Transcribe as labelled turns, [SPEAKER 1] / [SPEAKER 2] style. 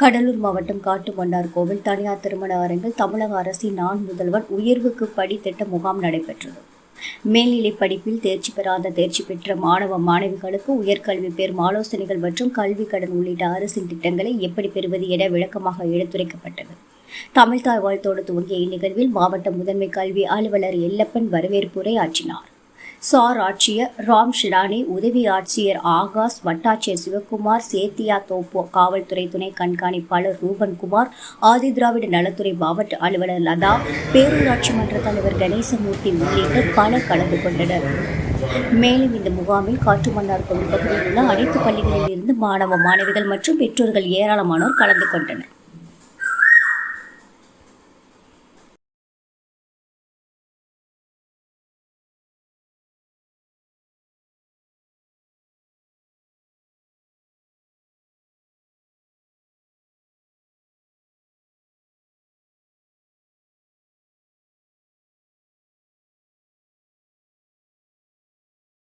[SPEAKER 1] கடலூர் மாவட்டம் காட்டுமன்னார் கோவில் தனியார் திருமண அரங்கில் தமிழக அரசின் நான் முதல்வன் உயர்வுக்கு படி திட்ட முகாம் நடைபெற்றது. மேல்நிலை படிப்பில் தேர்ச்சி பெறாத தேர்ச்சி பெற்ற மாணவ மாணவிகளுக்கு உயர்கல்வி பெறும் ஆலோசனைகள் மற்றும் கல்வி கடன் உள்ளிட்ட அரசின் திட்டங்களை எப்படி பெறுவது என விளக்கமாக எடுத்துரைக்கப்பட்டது. தமிழ்தாய் வாழ்த்தோடு துவங்கிய இந்நிகழ்வில் மாவட்ட முதன்மை கல்வி அலுவலர் எல்லப்பன் வரவேற்புரை ஆற்றினார். சார் ஆட்சியர் ராம் ஷிடானி உதவி ஆட்சியர் ஆகாஷ் வட்டாட்சியர் சிவகுமார் சேத்தியா தோப்பு காவல்துறை துணை கண்காணிப்பாளர் ரூபன்குமார் ஆதிதிராவிட நலத்துறை மாவட்ட அலுவலர் லதா பேரூராட்சி மன்ற தலைவர் கணேசமூர்த்தி உள்ளிட்ட பலர் கலந்து கொண்டனர். மேலும் இந்த முகாமில் காட்டுமன்னார் கோவில் பகுதியில் உள்ள அனைத்து பள்ளிகளில் இருந்து மாணவ மாணவிகள் மற்றும் பெற்றோர்கள் ஏராளமானோர் கலந்து கொண்டனர்.